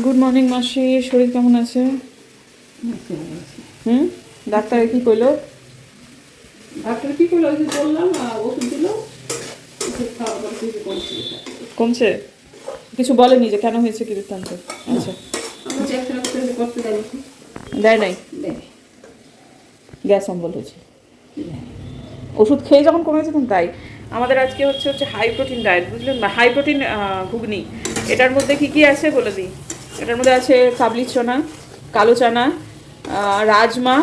Good morning মাসি। শরীর কেমন আছে? হুম? ডাক্তারে কি কইলো? ডাক্তার কি ওই যে বললাম ওষুধ দিল। কমছে। কিছু বলেনি যে কেন হয়েছে কি বৃত্তান্ত? আচ্ছা। দেয় নাই? গ্যাস অম্বল হয়েছে। ওষুধ খেয়ে যখন কমেছে তখন তাই। আমাদের আজকে হচ্ছে হচ্ছে হাই প্রোটিন ডায়েট বুঝলেন না হাই প্রোটিন ঘুগনি। এটার মধ্যে কি কি আছে বলে দিই? এটার মধ্যে আছে কাবলি চনা, কালো চানা রাজমা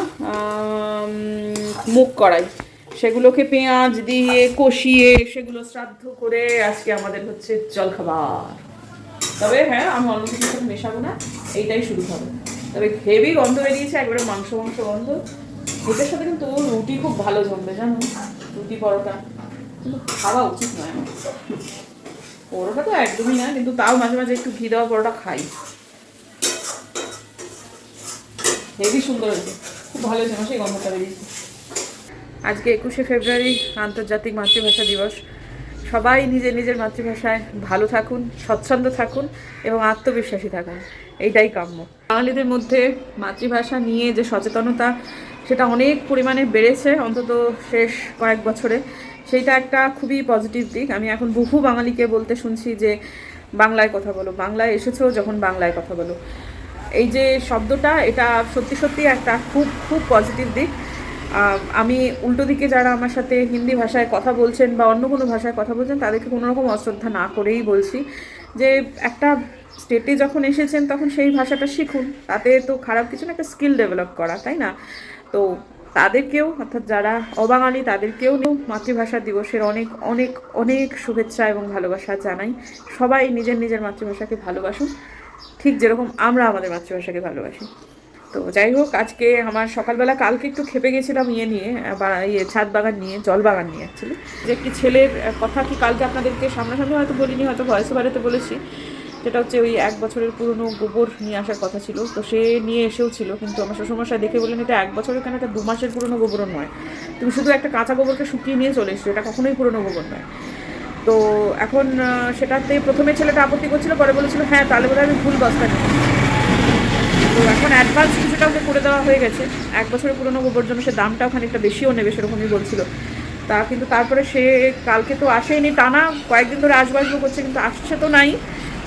মুগ কড়াই। সেগুলোকে পেঁয়াজ দিয়ে কষিয়ে সেগুলো শ্রাদ্ধ করে আজকে আমাদের হচ্ছে জলখাবার। তবে হ্যাঁ আমি অন্য সাথে মেশাবো না, এইটাই শুরু হবে। তবে হেভি গন্ধ বেরিয়েছে, একবারে মাংস মাংস গন্ধ। এটার সাথে কিন্তু রুটি খুব ভালো জমবে, জানো? রুটি পরোটা। কিন্তু খাওয়া উচিত নয় আমার। পরোটা তো একদমই না, কিন্তু তাও মাঝে মাঝে একটু ঘি দেওয়া পরোটা খাই। হেভি সুন্দর হয়েছে। খুব ভালো হয়েছে সেই গন্ধটা বেরিয়েছে। আজকে একুশে ফেব্রুয়ারি, আন্তর্জাতিক মাতৃভাষা দিবস। সবাই নিজের নিজের মাতৃভাষায় ভালো থাকুন স্বচ্ছন্দ থাকুন এবং আত্মবিশ্বাসী থাকুন। এইটাই কাম্য। বাঙালিদের মধ্যে মাতৃভাষা নিয়ে যে সচেতনতা, সেটা অনেক পরিমাণে বেড়েছে অন্তত শেষ কয়েক বছরে। সেইটা একটা খুবই পজিটিভ দিক। আমি এখন বহু বাঙালিকে বলতে শুনছি যে, বাংলায় কথা বলো। বাংলায় এসেছ যখন বাংলায় কথা বলো। এই যে শব্দটা, এটা সত্যি সত্যি একটা খুব খুব পজিটিভ দিক। আমি উল্টো দিকে যারা আমার সাথে হিন্দি ভাষায় কথা বলছেন বা অন্য কোনো ভাষায় কথা বলছেন, তাদেরকে কোনো রকম অশ্রদ্ধা না করেই বলছি যে একটা স্টেটে যখন এসেছেন, তখন সেই ভাষাটা শিখুন। তাতে তো খারাপ কিছু না, একটা স্কিল ডেভেলপ করা, তাই না? তো তাদেরকেও, অর্থাৎ যারা অবাঙালি, তাদেরকেও মাতৃভাষা দিবসের অনেক অনেক অনেক শুভেচ্ছা এবং ভালোবাসা জানাই। সবাই নিজের নিজের মাতৃভাষাকে ভালোবাসুন। ঠিক যেরকম আমরা আমাদের মাতৃভাষাকে ভালোবাসি। তো যাই হোক, আজকে আমার সকালবেলা, কালকে একটু খেপে গেছিলাম ইয়ে নিয়ে ইয়ে ছাদ বাগান নিয়ে, জল বাগান নিয়ে অ্যাকচুয়ালি যে একটি ছেলের কথা কি কালকে আপনাদেরকে সামনাসামনি হয়তো বলিনি, হয়তো ভয়েস বাড়িতে বলেছি। সেটা হচ্ছে ওই এক বছরের পুরনো গোবর নিয়ে আসার কথা ছিল, তো সে নিয়ে এসেও ছিল, কিন্তু আমার শ্বশুরমশাই দেখে বললেন এটা এক বছরের কেন, এটা দু মাসের পুরনো গোবরও নয়। তুমি শুধু একটা কাঁচা গোবরকে শুকিয়ে নিয়ে চলে এসছো, এটা কখনোই পুরনো গোবর নয়। তো এখন সেটাতে প্রথমে ছেলেটা আপত্তি করছিল, পরে বলেছিল হ্যাঁ তাহলে বোধহয় আমি ভুল বস্তা নিই তো এখন অ্যাডভান্স কিছুটা ওকে করে দেওয়া হয়ে গেছে। এক বছরের পুরনো গোবর জন্য সে দামটাও খানিকটা বেশিও নেবে সেরকমই বলছিল। তা কিন্তু তারপরে সে কালকে তো আসেনি টানা কয়েকদিন ধরে আসব আসব করছে, কিন্তু আসছে তো নাই।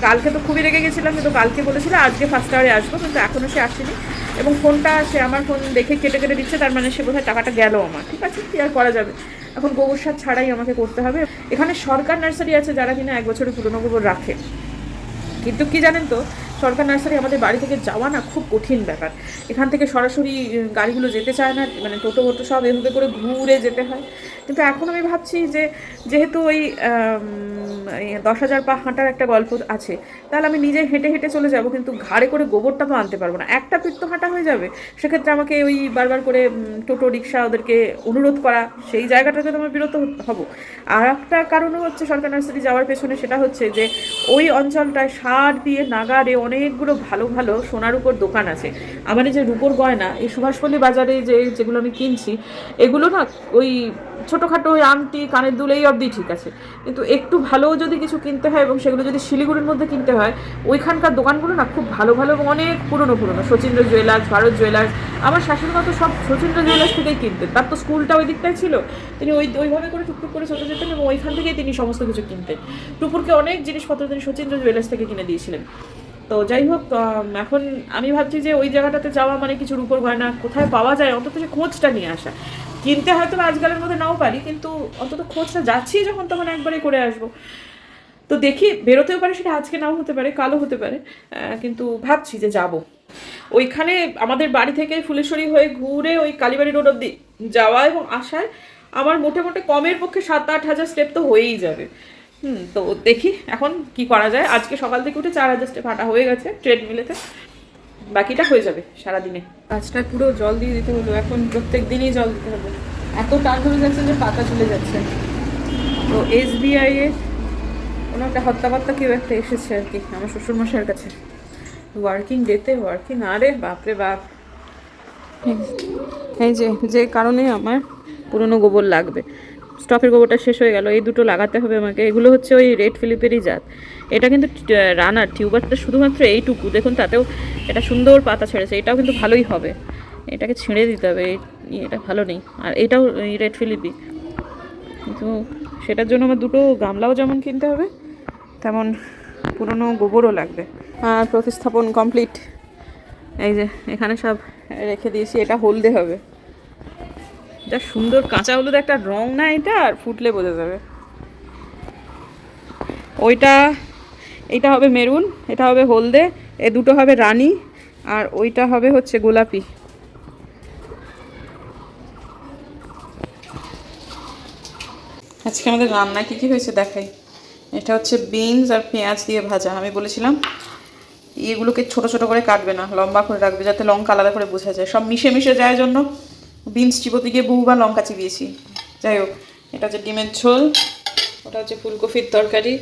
কালকে তো খুবই রেগে গেছিলাম, কিন্তু কালকে বলেছিল, আজকে ফার্স্ট আওয়ারে আসব, কিন্তু এখনও সে আসেনি। এবং ফোনটা সে আমার ফোন দেখে কেটে কেটে দিচ্ছে, তার মানে সে বোধহয় টাকাটা গেল আমার, ঠিক আছে? কি আর করা যাবে? এখন গোবর সার ছাড়াই আমাকে করতে হবে। এখানে সরকার নার্সারি আছে যারা কিনা এক বছরে পুরনো গোবর রাখে। কিন্তু কি জানেন তো? সরকার নার্সারি আমাদের বাড়ি থেকে যাওয়া না খুব কঠিন ব্যাপার। এখান থেকে সরাসরি গাড়িগুলো যেতে চায় না মানে টোটো টোটো সব এভাবে করে ঘুরে যেতে হয়। কিন্তু এখন আমি ভাবছি যে, যেহেতু ওই দশ হাজার পা হাঁটার একটা গল্প আছে, তাহলে আমি নিজে হেঁটে হেঁটে চলে যাব, কিন্তু ঘাড়ে করে গোবরটা তো আনতে পারব না। একটা পিঠ তো হাঁটা হয়ে যাবে। সেক্ষেত্রে আমাকে ওই বারবার করে টোটো, রিক্সা ওদেরকে অনুরোধ করা, সেই জায়গাটাতে তো আমার বিরত হব। আর একটা কারণও হচ্ছে সরকার নার্সারি যাওয়ার পেছনে, সেটা হচ্ছে যে, ওই অঞ্চলটায় সার দিয়ে নাগারে অনেকগুলো ভালো ভালো সোনার উপর দোকান আছে। আমার এই যে রূপোর গয়না, এই সুভাষপল্লী বাজারে যে, যেগুলো আমি কিনছি, এগুলো না ওই ছোটোখাটো ওই আংটি, কানের দুল, এই অবধি ঠিক আছে। কিন্তু একটু ভালো যদি কিছু কিনতে হয় এবং সেগুলো যদি শিলিগুড়ির মধ্যে কিনতে হয়, ওইখানকার দোকানগুলো না খুব ভালো ভালো এবং অনেক পুরনো পুরনো। শচীন্দ্র জুয়েলার্স, ভারত জুয়েলার্স, আমার শাশুড়ি মা তো সব শচীন্দ্র জুয়েলার্স থেকেই কিনতেন। তার তো স্কুলটা ওই দিকটাই ছিল। তিনি ওই, ওইভাবে করে টুকটুক করে চলে যেতেন এবং ওইখান থেকেই তিনি সমস্ত কিছু কিনতেন। টুপুরকে অনেক জিনিসপত্র তিনি শচীন্দ্র জুয়েলার্স থেকে কিনে দিয়েছিলেন। তো যাই হোক এখন আমি ভাবছি যে ওই জায়গাটাতে যাওয়া মানে কিছু রূপোর গয়না কোথায় পাওয়া যায়? অন্তত সে খোঁজটা নিয়ে আসা। কিনতে হয়তো আজকালের মধ্যে নাও পারি, কিন্তু অন্তত খোঁজটা যাচ্ছি যখন তখন একবারে করে আসব। তো দেখি, বেরোতেও পারে সেটা আজকে নাও হতে পারে কালো হতে পারে কিন্তু ভাবছি যে যাব। ওইখানে আমাদের বাড়ি থেকে ফুলেশ্বরী হয়ে ঘুরে ওই কালীবাড়ি রোড অব্দি যাওয়া এবং আসায় আমার মোটে মোটে কমের পক্ষে সাত আট হাজার স্টেপ তো হয়েই যাবে। হুম তো দেখি এখন কি করা যায়। আজকে সকাল থেকে উঠে চার হাজার স্টেপ হাঁটা হয়ে গেছে ট্রেডমিলেতে। বাকিটা হয়ে যাবে সারাদিনে। গাছটায় পুরো জল দিয়ে দিতে হলো এখন প্রত্যেক দিনই জল দিতে হবে। এত টান হয়ে যাচ্ছে যে পাতা চলে যাচ্ছে। তো এসবিআই এর কোনো একটা হত্যাকর্তা কেউ একটা এসেছে আর কি আমার শ্বশুরমশাইয়ের কাছে। ওয়ার্কিং ডেতে ওয়ার্কিং আরে বাপরে বাপ। এই যে যে কারণে আমার পুরনো গোবর লাগবে। স্টফের গোবরটা শেষ হয়ে গেল, এই দুটো লাগাতে হবে আমাকে। এগুলো হচ্ছে ওই রেড ফিলিপেরই জাত। এটা কিন্তু রানার টিউবারটা শুধুমাত্র এইটুকু। দেখুন, তাতেও এটা সুন্দর পাতা ছেড়েছে। এটাও কিন্তু ভালোই হবে। এটাকে ছেড়ে দিতে হবে। এটা ভালো নেই। আর এটাও রেড ফিলিপি কিন্তু সেটার জন্য আমার দুটো গামলাও যেমন কিনতে হবে, তেমন পুরনো গোবরও লাগবে। আর প্রতিস্থাপন কমপ্লিট এই যে, এখানে সব রেখে দিয়েছি। এটা হলদে হবে। যা সুন্দর কাঁচা হলুদ একটা রং না এটা, আর ফুটলে বোঝা যাবে। ওইটা এইটা হবে মেরুন, এটা হবে হলদে, এ দুটো হবে রানী, আর ওইটা হবে হচ্ছে গোলাপি। আজকে আমাদের রান্নায় কী কী হয়েছে দেখাই। এটা হচ্ছে বিনস আর পেঁয়াজ দিয়ে ভাজা, আমি বলেছিলাম, এগুলোকে ছোট ছোট করে কাটবে না, লম্বা করে রাখবে, যাতে লঙ্কা আলাদা করে বোঝা যায়। সব মিশে মিশে যায় জন্য। বিনস চিবোতে গিয়ে বহুবার লঙ্কা চিবিয়েছি। যাই হোক, এটা হচ্ছে ডিমের ঝোল, ওটা হচ্ছে ফুলকপির তরকারি।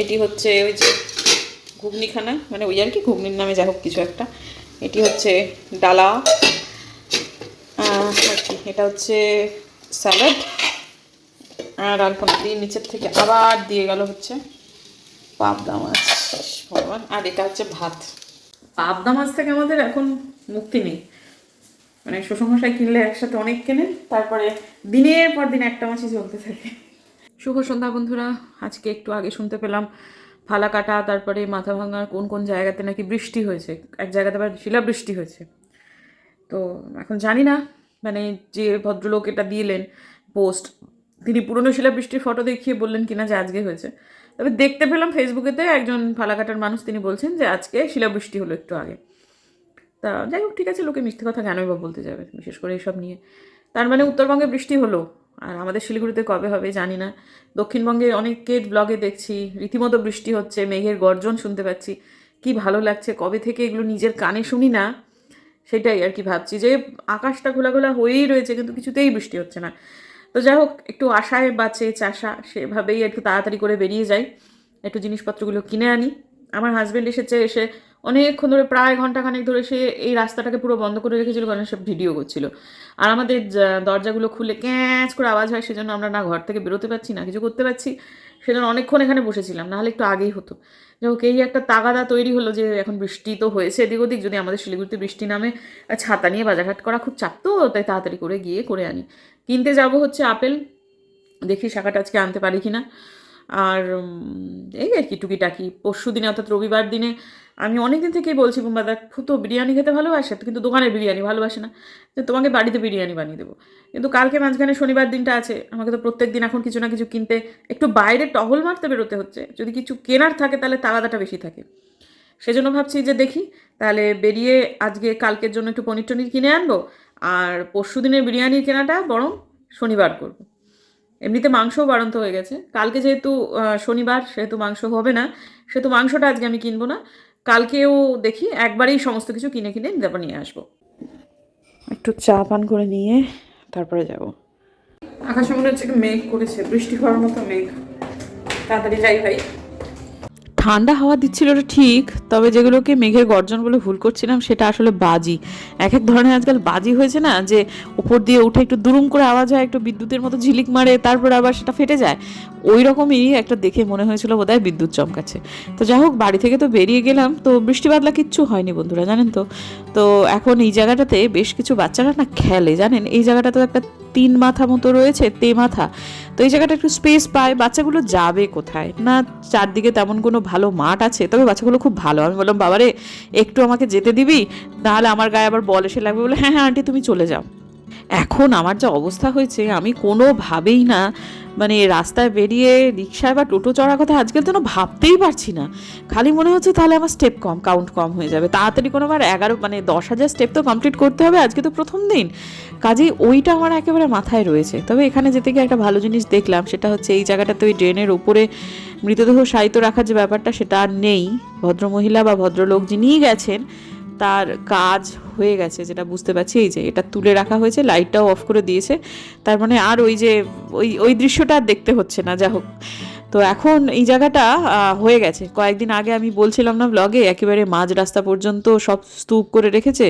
এটি হচ্ছে ওই যে ঘুগনিখানা মানে ওই আর কি ঘুগনির নামে যাই হোক কিছু একটা। এটি হচ্ছে ডালা এটা হচ্ছে স্যালাড, আর কোনো দিয়ে নিচের থেকে আবার দিয়ে গেল হচ্ছে পাবদা মাছ। ভগবান। আর এটা হচ্ছে ভাত। পাবদা মাছ থেকে আমাদের এখন মুক্তি নেই। মানে শ্বশুরমশাই কিনলে একসাথে অনেক কেনেন, তারপরে দিনের পর দিন একটা মাছই চলতে থাকে। শুভ সন্ধ্যা বন্ধুরা, আজকে একটু আগে শুনতে পেলাম ফালা কাটা তারপরে মাথা ভাঙার কোন কোন জায়গাতে নাকি বৃষ্টি হয়েছে, এক জায়গাতে আবার শিলাবৃষ্টি হয়েছে। তো এখন জানি না মানে যে ভদ্রলোক এটা দিলেন পোস্ট, তিনি পুরনো শিলাবৃষ্টির ফটো দেখিয়ে বললেন কিনা যে আজকে হয়েছে। তবে দেখতে পেলাম ফেসবুকেতে একজন ফালাকাটার মানুষ, তিনি বলছেন যে আজকে শিলাবৃষ্টি হলো একটু আগে। তা যাই হোক, ঠিক আছে, লোকে মিথ্যে কথা কেনই বা বলতে যাবে, বিশেষ করে এইসব নিয়ে। তার মানে উত্তরবঙ্গে বৃষ্টি হলো, আর আমাদের শিলিগুড়িতে কবে হবে জানি না। দক্ষিণবঙ্গে অনেকের ব্লগে দেখছি, রীতিমতো বৃষ্টি হচ্ছে, মেঘের গর্জন শুনতে পাচ্ছি। কি ভালো লাগছে, কবে থেকে এগুলো নিজের কানে শুনি না, সেটাই আর কি ভাবছি যে আকাশটা খোলা খোলা হয়েই রয়েছে, কিন্তু কিছুতেই বৃষ্টি হচ্ছে না। তো যাই হোক, একটু আশায় বাঁচে চাষা, সেভাবেই একটু তাড়াতাড়ি করে বেরিয়ে যাই। একটু জিনিসপত্রগুলো কিনে আনি। আমার হাজব্যান্ড এসেছে, এসে অনেকক্ষণ ধরে, প্রায় ঘন্টাখানেক ধরে সে এই রাস্তাটাকে পুরো বন্ধ করে রেখেছিল কারণ সব ভিডিও করছিল। আর আমাদের দরজাগুলো খুলে ক্যাঁচ করে আওয়াজ হয়, সেজন্য আমরা না ঘর থেকে বেরোতে পারছি, না কিছু করতে পারছি। সেজন্য অনেকক্ষণ এখানে বসেছিলাম, নাহলে একটু আগেই হতো। যাই হোক, এই একটা তাগাদা তৈরি হলো যে এখন বৃষ্টি তো হয়েছে এদিক ওদিক, যদি আমাদের শিলিগুড়িতে বৃষ্টি নামে ছাতা নিয়ে বাজারঘাট করা খুব চাপ তো, তাই তাড়াতাড়ি করে গিয়ে করে আনি। কিনতে যাব হচ্ছে আপেল, দেখি শাখাটা আজকে আনতে পারি কি না আর এই আর কি, টুকিটাকি। পরশু দিনে অর্থাৎ রবিবার দিনে আমি অনেক দিন থেকেই বলছি বুম্বাদা তো বিরিয়ানি খেতে ভালোবাসে কিন্তু দোকানের বিরিয়ানি ভালোবাসে না। যে তোমাকে বাড়িতে বিরিয়ানি বানিয়ে দেবো। কিন্তু কালকে মাঝখানে শনিবার দিনটা আছে, আমাকে তো প্রত্যেক দিন এখন কিছু না কিছু কিনতে, একটু বাইরে টহল মারতে বেরোতে হচ্ছে। যদি কিছু কেনার থাকে, তাহলে তাগাদাটা বেশি থাকে। সেজন্য ভাবছি যে দেখি, তাহলে বেরিয়ে আজকে কালকের জন্য একটু পনির টনির কিনে আনব, আর পরশু দিনের বিরিয়ানির কেনাটা বরং শনিবার করব। এমনিতে মাংসও বাড়ন্ত হয়ে গেছে। কালকে যেহেতু শনিবার, সেহেতু মাংস হবে না, সেহেতু মাংসটা আজকে আমি কিনবো না। কালকেও দেখি একবারেই সমস্ত কিছু কিনে কিনে তারপর নিয়ে আসব। একটু চা পান করে নিয়ে তারপরে যাব। আকাশে মনে হচ্ছে মেঘ করেছে বৃষ্টি হওয়ার মতো মেঘ। তাড়াতাড়ি যাই ভাই। ঠান্ডা হাওয়া দিচ্ছিল ঠিক, তবে যেগুলোকে মেঘের গর্জন বলে ভুল করছিলাম সেটা আসলে বাজি। এক এক ধরনের আজকাল বাজি হয়েছে না যে উপর দিয়ে উঠে একটু দুরুম করে আওয়াজ হয়, একটু বিদ্যুতের মতো ঝিলিক মারে, তারপর আবার সেটা ফেটে যায়। ওই রকমই একটা দেখে মনে হয়েছিল বোধহয় বিদ্যুৎ চমকাচ্ছে। তো যাই হোক, বাড়ি থেকে তো বেরিয়ে গেলাম। তো বৃষ্টি বাদলা কিচ্ছু হয়নি বন্ধুরা, জানেন তো? তো এখন এই জায়গাটাতে বেশ কিছু বাচ্চারা না খেলে, জানেন? এই জায়গাটা তো একটা তিন মাথা মতো রয়েছে, তে মাথা। তো এই জায়গাটা একটু স্পেস পায়। বাচ্চাগুলো যাবে কোথায়? না, চারদিকে তেমন কোনো ভালো মাঠ আছে? তবে বাচ্চাগুলো খুব ভালো। আমি বললাম, বাবারে, একটু আমাকে যেতে দিবি? নাহলে আমার গায়ে আবার বল এসে লাগবে। বলে হ্যাঁ হ্যাঁ আন্টি, তুমি চলে যাও। এখন আমার যা অবস্থা হয়েছে, আমি কোনোভাবেই না মানে রাস্তায় বেরিয়ে রিক্সায় বা টোটো চড়ার কথা আজকাল তো ভাবতেই পারছি না। খালি মনে হচ্ছে তাহলে আমার স্টেপ কম কাউন্ট কম হয়ে যাবে। তাড়াতাড়ি কোনো আমার এগারো মানে দশ হাজার স্টেপ তো কমপ্লিট করতে হবে আজকে তো প্রথম দিন। কাজেই ওইটা আমার একেবারে মাথায় রয়েছে। তবে এখানে যেতে গিয়ে একটা ভালো জিনিস দেখলাম, সেটা হচ্ছে এই জায়গাটাতে ওই ড্রেনের উপরে মৃতদেহ সাহিত্য রাখার যে ব্যাপারটা, সেটা আর নেই। ভদ্রমহিলা বা ভদ্রলোক যিনিই গেছেন তার কাজ হয়ে গেছে, যেটা বুঝতে পারছি, এই যে এটা তুলে রাখা হয়েছে লাইটটাও অফ করে দিয়েছে। তার মানে আর ওই যে, ওই ওই দৃশ্যটা আর দেখতে হচ্ছে না যা হোক। তো এখন এই জায়গাটা হয়ে গেছে। কয়েকদিন আগে আমি বলছিলাম না ব্লগে একেবারে মাঝ রাস্তা পর্যন্ত সব স্তূপ করে রেখেছে,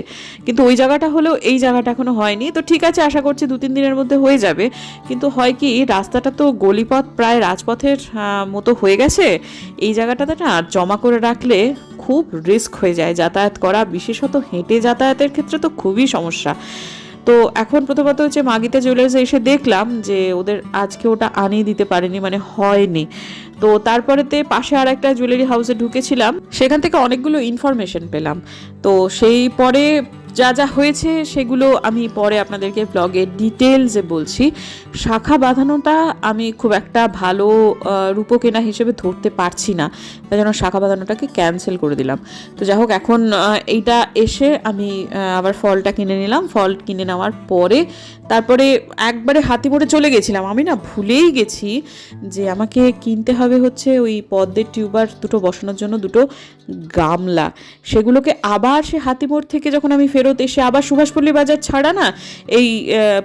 কিন্তু ওই জায়গাটা হলেও এই জায়গাটা এখনও হয়নি। তো ঠিক আছে, আশা করছি দু তিন দিনের মধ্যে হয়ে যাবে, কিন্তু হয় কি রাস্তাটা তো গলিপথ, প্রায় রাজপথের মতো হয়ে গেছে। এই জায়গাটাতে না, জমা করে রাখলে খুব রিস্ক হয়ে যায় যাতায়াত করা, বিশেষত হেঁটে যাতায়াতের ক্ষেত্রে তো খুবই সমস্যা। তো এখন প্রথমত হচ্ছে মাগিতে জুয়েলার্সে এসে দেখলাম যে ওদের আজকে ওটা আনিয়ে দিতে পারেনি মানে হয়নি। তো তারপরেতে পাশে আর একটা জুয়েলারি হাউসে ঢুকেছিলাম, সেখান থেকে অনেকগুলো ইনফরমেশন পেলাম। তো সেই পরে যা যা হয়েছে সেগুলো আমি পরে আপনাদেরকে ব্লগে ডিটেলসে বলছি। শাখা বাঁধানোটা আমি খুব একটা ভালো রূপকেনা হিসেবে ধরতে পারছি না। তাই জন্য শাখা বাঁধানোটাকে ক্যান্সেল করে দিলাম। তো যাই হোক, এখন এইটা এসে আমি আবার ফলটা কিনে নিলাম। ফল কিনে নেওয়ার পরে তারপরে একবারে হাতি মোড়ে চলে গেছিলাম। আমি না ভুলেই গেছি যে আমাকে কিনতে হবে হচ্ছে ওই পদ্মের টিউবার দুটো বসানোর জন্য দুটো গামলা। সেগুলোকে আবার সে হাতিমোড় থেকে যখন আমি ফেরত এসে আবার সুভাষপল্লী বাজার ছাড়া না, এই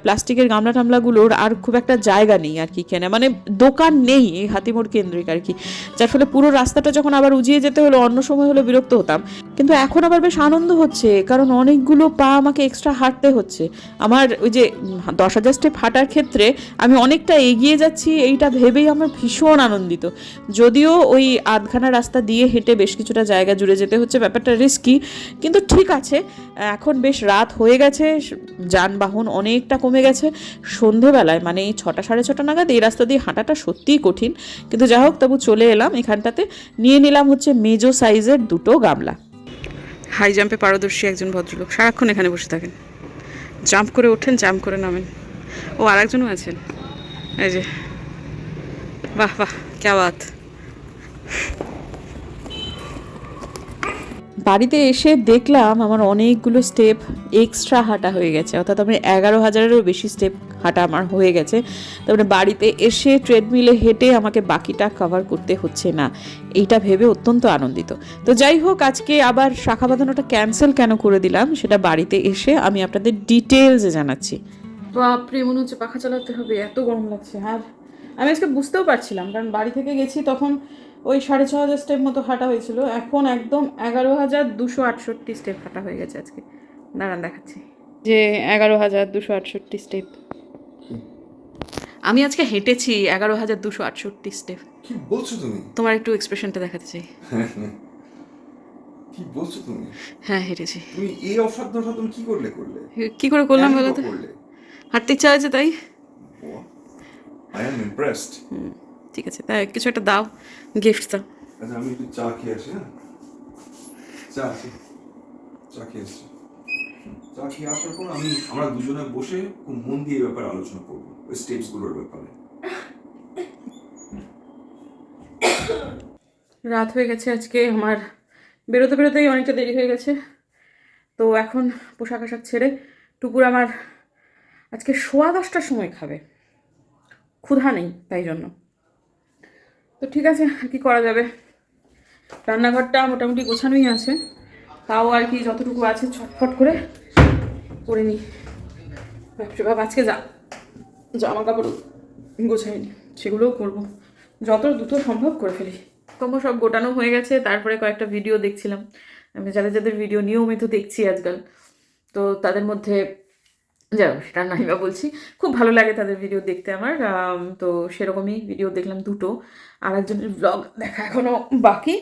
প্লাস্টিকের গামলা টামলাগুলোর আর খুব একটা জায়গা নেই আর কি কেনে মানে দোকান নেই এই হাতিমোড় কেন্দ্রিক আর কি। যার ফলে পুরো রাস্তাটা যখন আবার উজিয়ে যেতে হলো, অন্য সময় হলে বিরক্ত হতাম। কিন্তু এখন আবার বেশ আনন্দ হচ্ছে, কারণ অনেকগুলো পা আমাকে এক্সট্রা হাঁটতে হচ্ছে। আমার ওই যে দশ হাজার স্টেপ হাঁটার ক্ষেত্রে আমি অনেকটা এগিয়ে যাচ্ছি, এইটা ভেবেই আমার ভীষণ আনন্দিত। যদিও ওই আধখানা রাস্তা দিয়ে হেঁটে বেশ কিছুটা জায়গা জুড়ে যেতে হচ্ছে, ব্যাপারটা রিস্কি কিন্তু ঠিক আছে, এখন বেশ রাত হয়ে গেছে, যানবাহন অনেকটা কমে গেছে, সন্ধেবেলায় মানে এই ছটা সাড়ে ছটা নাগাদ এই রাস্তা দিয়ে হাঁটাটা সত্যিই কঠিন, কিন্তু যাই হোক তবু চলে এলাম, এখানটাতে নিয়ে নিলাম হচ্ছে মেজো সাইজের দুটো গামলা। হাই জাম্পে পারদর্শী একজন ভদ্রলোক, সারাক্ষণ এখানে বসে থাকেন। জাম্প করে ওঠেন, জাম্প করে নামেন। ও আরেকজনও আছেন। এই যে, বাহ বাহ ক্যা বাত বাড়িতে এসে দেখলাম আমার অনেকগুলো স্টেপ এক্সট্রা হাঁটা হয়ে গেছে। অর্থাৎ আমি এগারো হাজারেরও বেশি স্টেপ হাঁটা আমার হয়ে গেছে। তারপরে বাড়িতে এসে ট্রেডমিলে হেঁটে আমাকে বাকিটা কভার করতে হচ্ছে না। এইটা ভেবে অত্যন্ত আনন্দিত। তো যাই হোক, আজকে আবার শাখা বাঁধানোটা ক্যান্সেল কেন করে দিলাম সেটা বাড়িতে এসে আমি আপনাদের ডিটেলসে জানাচ্ছি। বাপরে, মনে হচ্ছে পাখা চালাতে হবে, এত গরম লাগছে। আর আমি আজকে বুঝতেও পারছিলাম, কারণ বাড়ি থেকে গেছি, তখন ওই সাড়ে ছ হাজার স্টেপ মতো হাঁটা হয়েছিল। এখন একদম এগারো হাজার দুশো আটষট্টি স্টেপ হাঁটা হয়ে গেছে আজকে। দাঁড়ান দেখাচ্ছি। যে এগারো হাজার দুশো আটষট্টি স্টেপ আমি আজকে হেঁটেছি এগারো হাজার দুশো আটষট্টি স্টেপ কি বলছো তুমি? তোমার একটু এক্সপ্রেশনটা দেখাতে চাই। কি বলছো তুমি? হ্যাঁ হেঁটেছি। তুমি এই অসাধ্যটা তুমি কি করলে করলে? কি করে করলাম বলো তো? হাঁটতে ইচ্ছা হয়েছে তাই? আই এম ইমপ্রেসড ঠিক আছে তাই কিছু একটা দাও গিফট দাও আচ্ছা আমি একটু চা খেয়ে আসি হ্যাঁ? চা আছে চা খেয়ে আসছি চা খেয়ে আসার পর আমি আমরা দুজনে বসে খুব মন দিয়ে এই ব্যাপারে আলোচনা করব ওই স্টেপসগুলোর ব্যাপারে। রাত হয়ে গেছে আজকে আমার বেরোতে বেরোতেই অনেকটা দেরি হয়ে গেছে। তো এখন পোশাক আশাক ছেড়ে টুকুর আমার আজকে সোয়া দশটার সময় খাবে। ক্ষুধা নেই তাই জন্য। তো ঠিক আছে, আর কি করা যাবে? রান্নাঘরটা মোটামুটি গোছানোই আছে। তাও আর কি যতটুকু আছে ছটফট করে করে নিই। বাপ আজকে যা জামা কাপড় গোছাইনি, সেগুলোও করব। যত দ্রুত সম্ভব করে ফেলি। তোমরা সব গোটানো হয়ে গেছে, তারপরে কয়েকটা ভিডিও দেখছিলাম। আমি যাদের যাদের ভিডিও নিয়মিত দেখছি আজকাল, তো তাদের মধ্যে যাই হোক, সেটা নাই বা বলছি। খুব ভালো লাগে তাদের ভিডিও দেখতে আমার। তো সেরকমই ভিডিও দেখলাম দুটো। আর একজনের ব্লগ দেখা এখনও বাকি।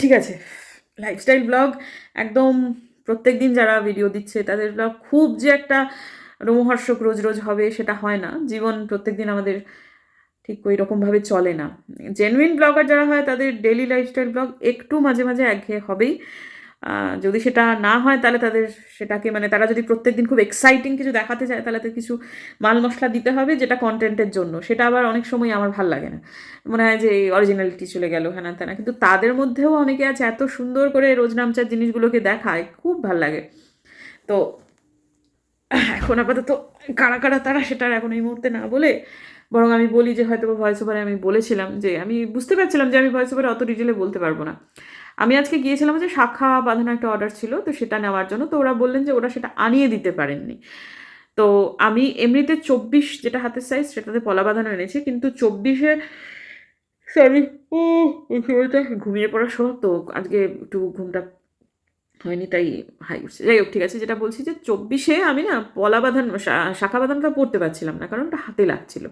ঠিক আছে লাইফস্টাইল ব্লগ একদম প্রত্যেক দিন যারা ভিডিও দিচ্ছে তাদের ব্লগ খুব যে একটা রোমহর্ষক রোজ রোজ হবে সেটা হয় না। জীবন প্রত্যেক দিন আমাদের ঠিক ওই রকমভাবে চলে না। জেনুইন ব্লগার যারা হয় তাদের ডেলি লাইফস্টাইল ব্লগ একটু মাঝে মাঝে একঘেয়ে হবেই। যদি সেটা না হয় তাহলে তাদের সেটাকে মানে তারা যদি প্রত্যেকদিন খুব এক্সাইটিং কিছু দেখাতে চায়, তাহলে তাদের কিছু মাল মশলা দিতে হবে যেটা কন্টেন্টের জন্য। সেটা আবার অনেক সময় আমার ভালো লাগে না। মনে হয় যে অরিজিনালিটি চলে গেল, হ্যানা ত্যানা। কিন্তু তাদের মধ্যেও অনেকে আছে, এত সুন্দর করে রোজ নামচার জিনিসগুলোকে দেখায়, খুব ভালো লাগে। তো এখন আপাতত কারা কারা তারা সেটা এখন এই মুহূর্তে না বলে বরং আমি বলি যে হয়তো ভয়েস ওভারে আমি বলেছিলাম যে আমি বুঝতে পারছিলাম যে আমি ভয়েস ওভারে অত ডিটেলে বলতে পারব না। আমি আজকে গিয়েছিলাম যে শাখা বাঁধানো একটা অর্ডার ছিল, তো সেটা নেওয়ার জন্য। তো ওরা বললেন যে ওরা সেটা আনিয়ে দিতে পারেননি। তো আমি এমনিতে চব্বিশ যেটা হাতের সাইজ সেটাতে পলা বাঁধানো এনেছি, কিন্তু চব্বিশে সরি ও ঘুমিয়ে পড়ার সময়, তো আজকে একটু ঘুমটা হয়নি, তাই হাই উঠছে। যাই হোক, ঠিক আছে, যেটা বলছি যে চব্বিশে আমি না পলা বাঁধান শাখা বাঁধানটা পড়তে পারছিলাম না, কারণ ওটা হাতে লাগছিল।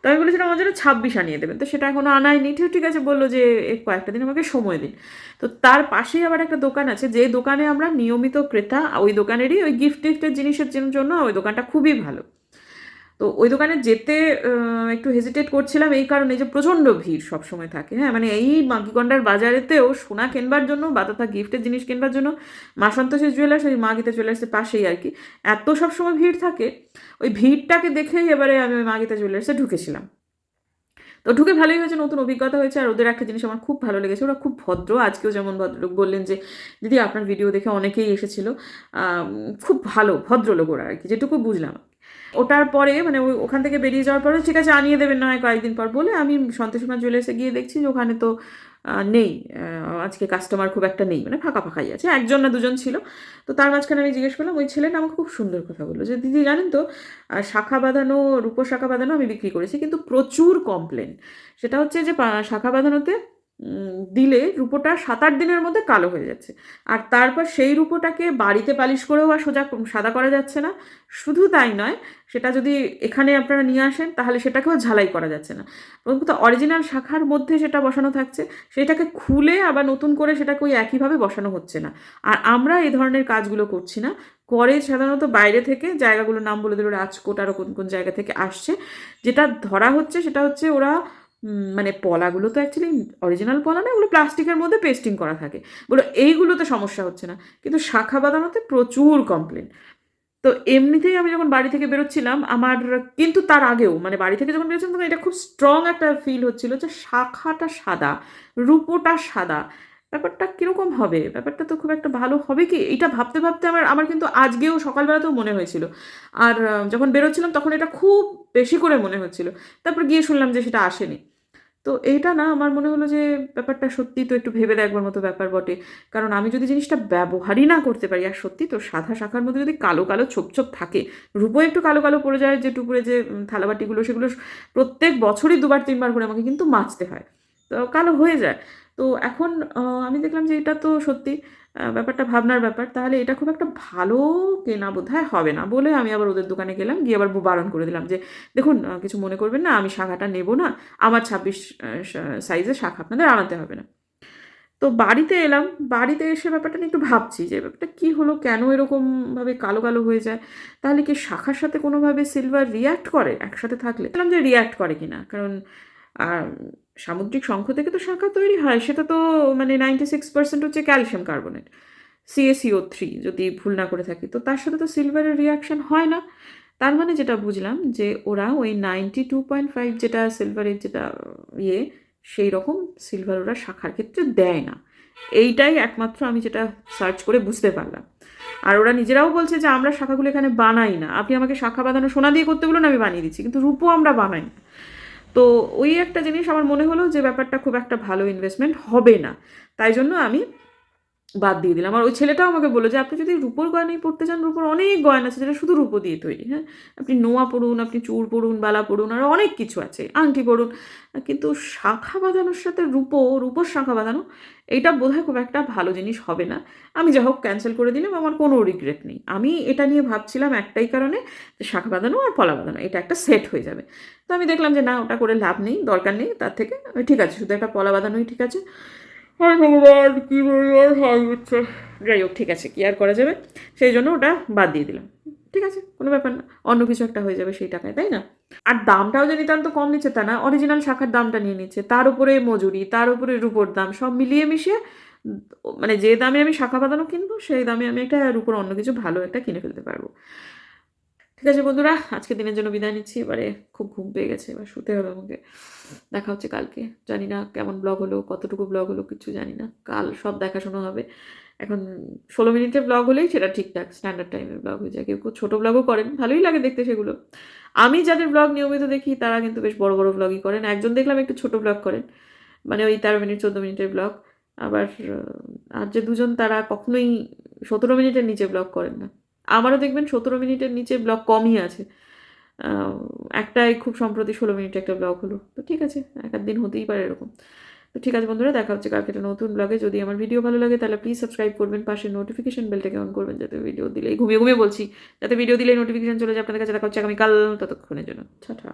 তো আমি বলেছিলাম, আমার জন্য ছাব্বিশ আনিয়ে দেবেন। তো সেটা এখনও আনায়নি ঠিক ঠিক আছে, বলল যে কয়েকটা দিন আমাকে সময় দিন। তো তার পাশেই আবার একটা দোকান আছে, যে দোকানে আমরা নিয়মিত ক্রেতা, ওই দোকানেরই ওই গিফট টিফটের জিনিসের জন্য ওই দোকানটা খুবই ভালো। তো ওই দোকানে যেতে একটু হেজিটেট করছিলাম এই কারণে যে প্রচণ্ড ভিড় সবসময় থাকে। হ্যাঁ মানে এই মাগিকন্ডার বাজারেতেও সোনা কেনবার জন্য বা তথা গিফটের জিনিস কেনবার জন্য মা সন্তোষের জুয়েলার্স ওই মা গীতা জুয়েলার্সের পাশেই আর কি, এত সবসময় ভিড় থাকে, ওই ভিড়টাকে দেখেই এবারে আমি ওই মা গীতা জুয়েলার্সে ঢুকেছিলাম। তো ঢুকে ভালোই হয়েছে, নতুন অভিজ্ঞতা হয়েছে, আর ওদের একটা জিনিস আমার খুব ভালো লেগেছে, ওরা খুব ভদ্র, আজকেও যেমন ভদ্রলোক বললেন যে, দিদি, আপনার ভিডিও দেখে অনেকেই এসেছিল। খুব ভালো, ভদ্রলোক ওরা আর কি, যেটুকু বুঝলাম। ওটার পরে মানে ওই ওখান থেকে বেরিয়ে যাওয়ার পরে, ঠিক আছে, আনিয়ে দেবেন না হয় কয়েকদিন পর বলে আমি সন্তোষীমা জুয়েলার্সে গিয়ে দেখছি যে ওখানে তো নেই আজকে কাস্টমার খুব একটা নেই মানে ফাঁকা ফাঁকাই আছে, একজন না দুজন ছিল। তো তার মাঝখানে আমি জিজ্ঞেস করলাম, ওই ছেলেটা আমাকে খুব সুন্দর কথা বলল। যে, দিদি, জানেন তো শাখা বাঁধানো রূপো শাখা বাঁধানো আমি বিক্রি করেছি, কিন্তু প্রচুর কমপ্লেন সেটা হচ্ছে যে শাখা বাঁধানোতে দিলে রূপোটা সাত আট দিনের মধ্যে কালো হয়ে যাচ্ছে। আর তারপর সেই রূপোটাকে বাড়িতে পালিশ করেও আর সোজা সাদা করা যাচ্ছে না। শুধু তাই নয়, সেটা যদি এখানে আপনারা নিয়ে আসেন, তাহলে সেটাকেও ঝালাই করা যাচ্ছে না। প্রথমত অরিজিনাল শাখার মধ্যে সেটা বসানো থাকছে, সেটাকে খুলে আবার নতুন করে সেটাকে ওই একইভাবে বসানো হচ্ছে না। আর আমরা এই ধরনের কাজগুলো করছি না। করে সাধারণত বাইরে থেকে, জায়গাগুলোর নাম বলে দিল, রাজকোট আরও কোন কোন জায়গা থেকে আসছে। যেটা ধরা হচ্ছে, সেটা হচ্ছে ওরা মানে পলাগুলো তো অ্যাকচুয়ালি অরিজিনাল পলা না ওগুলো প্লাস্টিকের মধ্যে পেস্টিং করা থাকে। বলো, এইগুলোতে সমস্যা হচ্ছে না। কিন্তু শাখা বাঁধানোতে প্রচুর কমপ্লেন তো এমনিতেই আমি যখন বাড়ি থেকে বেরোচ্ছিলাম, আমার কিন্তু তার আগেও মানে বাড়ি থেকে যখন বেরোচ্ছিলাম, তখন এটা খুব স্ট্রং একটা ফিল হচ্ছিল যে শাখাটা সাদা, রূপোটা সাদা। ব্যাপারটা কীরকম হবে? ব্যাপারটা তো খুব একটা ভালো হবে কি? এটা ভাবতে ভাবতে আমার আমার কিন্তু আজকেও সকালবেলাতেও মনে হয়েছিল। আর যখন বেরোচ্ছিলাম, তখন এটা খুব বেশি করে মনে হচ্ছিল। তারপর গিয়ে শুনলাম যে সেটা আসেনি। তো এইটা না আমার মনে হলো যে ব্যাপারটা সত্যি তো একটু ভেবে দেখবার মতো ব্যাপার বটে। কারণ আমি যদি জিনিসটা ব্যবহারই না করতে পারি, আর সত্যি তো সাদা শাখার মধ্যে যদি কালো কালো ছোপ ছোপ থাকে রূপো একটু কালো কালো পড়ে যায়, যে টুকুরে যে থালাবাটিগুলো, সেগুলো প্রত্যেক বছরই দুবার, তিনবার করে আমাকে কিন্তু মাজতে হয়। তো কালো হয়ে যায়। তো এখন আমি দেখলাম যে এটা তো সত্যি ব্যাপারটা ভাবনার ব্যাপার। তাহলে এটা খুব একটা ভালো কেনা বোধ হয় হবে না বলে আমি আবার ওদের দোকানে গেলাম, গিয়ে আবার বারণ করে দিলাম যে, দেখুন কিছু মনে করবেন না, আমি শাখাটা নেব না, আমার ছাব্বিশ সাইজের শাখা আপনাদের আনাতে হবে না। তো বাড়িতে এলাম, বাড়িতে এসে ব্যাপারটা নিয়ে একটু ভাবছি যে, ব্যাপারটা কী হলো, কেন এরকমভাবে কালো কালো হয়ে যায়? তাহলে কি শাখার সাথে কোনোভাবে সিলভার রিয়্যাক্ট করে? একসাথে থাকলে? বললাম যে রিয়্যাক্ট করে কিনা, কারণ সামুদ্রিক শঙ্খ থেকে তো শাখা তৈরি হয়, সেটা তো মানে নাইনটি সিক্স পার্সেন্ট হচ্ছে ক্যালসিয়াম কার্বনেট সিএসিও থ্রি যদি ভুল না করে থাকি। তো তার সাথে তো সিলভারের রিয়াকশন হয় না। তার মানে যেটা বুঝলাম যে ওরা ওই নাইনটি টু পয়েন্ট ফাইভ যেটা সিলভারের যেটা ইয়ে সেই রকম সিলভার ওরা শাখার ক্ষেত্রে দেয় না। এইটাই একমাত্র আমি যেটা সার্চ করে বুঝতে পারলাম। আর ওরা নিজেরাও বলছে যে আমরা শাখাগুলো এখানে বানাই না। আপনি আমাকে শাখা বাঁধানো সোনা দিয়ে করতে বলুন, আমি বানিয়ে দিচ্ছি। কিন্তু রূপও আমরা বানাই না। তো ওই একটা জিনিস আমার মনে হলো যে ব্যাপারটা খুব একটা ভালো ইনভেস্টমেন্ট হবে না। তাই জন্য আমি বাদ দিয়ে দিলাম। আর ওই ছেলেটাও আমাকে বলল যে, আপনি যদি রূপোর গয়নাই পড়তে চান, রূপোর অনেক গয়না আছে যেটা শুধু রূপো দিয়ে তৈরি হ্যাঁ? আপনি নোয়া পড়ুন, আপনি চূড় পড়ুন, বালা পড়ুন, আর অনেক কিছু আছে, আংটি পড়ুন। কিন্তু শাখা বাঁধানোর সাথে রূপো, রূপোর শাখা বাঁধানো, এটা বোধহয় খুব একটা ভালো জিনিস হবে না। আমি যা হোক ক্যান্সেল করে দিলাম, আমার কোনো রিগ্রেট নেই। আমি এটা নিয়ে ভাবছিলাম একটাই কারণে, যে শাখা বাঁধানো আর পলা বাঁধানো, এটা একটা সেট হয়ে যাবে। তো আমি দেখলাম যে না, ওটা করে লাভ নেই, দরকার নেই, তার থেকে ঠিক আছে, শুধু একটা পলা বাঁধানোই ঠিক আছে। হায় ভগবান কী বলবার হাই হচ্ছে। যাই হোক, ঠিক আছে, কি আর করা যাবে? সেই জন্য ওটা বাদ দিয়ে দিলাম। ঠিক আছে, কোনো ব্যাপার না, অন্য কিছু একটা হয়ে যাবে সেই টাকায়, তাই না? আর দামটাও যে নিতান্ত কম নিচ্ছে তা না অরিজিনাল শাখার দামটা নিয়ে নিচ্ছে, তার উপরে মজুরি, তার উপরে রুপোর দাম, সব মিলিয়ে মিশিয়ে মানে যে দামে আমি শাখা বাঁধানো কিনবো, সেই দামে আমি একটা রুপোর অন্য কিছু ভালো একটা কিনে ফেলতে পারব। ঠিক আছে বন্ধুরা আজকে দিনের জন্য বিদায় নিচ্ছি, এবারে খুব ঘুম পেয়ে গেছে, এবার শুতে হবে আমাকে। দেখা হচ্ছে কালকে। জানি না কেমন ব্লগ হলো, কতটুকু ব্লগ হলো, কিছু জানি না। কাল সব দেখাশোনা হবে। এখন ষোলো মিনিটের ব্লগ হলেই সেটা ঠিকঠাক স্ট্যান্ডার্ড টাইমের ব্লগ হয়ে যায়। কেউ কেউ ছোটো ব্লগও করেন, ভালোই লাগে দেখতে সেগুলো। আমি যাদের ব্লগ নিয়মিত দেখি, তারা কিন্তু বেশ বড় বড় ব্লগই করেন। একজন দেখলাম একটু ছোট ব্লগ করেন মানে ওই তেরো মিনিট, চোদ্দ মিনিটের ব্লগ আবার আর যে দুজন তারা কখনোই সতেরো মিনিটের নিচে ব্লগ করেন না। আমারও দেখবেন সতেরো মিনিটের নিচে ব্লগ কমই আছে। একটাই খুব সম্প্রতি ষোলো মিনিটে একটা ব্লগ হলো। তো ঠিক আছে, এক দিন হতেই পারে এরকম। তো ঠিক আছে বন্ধুরা, দেখা হচ্ছে কালকে একটা নতুন ব্লগে যদি আমার ভিডিও ভালো লাগে, তাহলে প্লিজ সাবস্ক্রাইব করবেন, পাশে নোটিফিকেশন বেলটাকে অন করবেন, যাতে ভিডিও দিলেই, ঘুমিয়ে ঘুমিয়ে বলছি, যাতে ভিডিও দিলে নোটিফিকেশন চলে যায়। আপনাদের কাছে দেখা হচ্ছে আগামীকাল, ততক্ষণের জন্য। টাটা।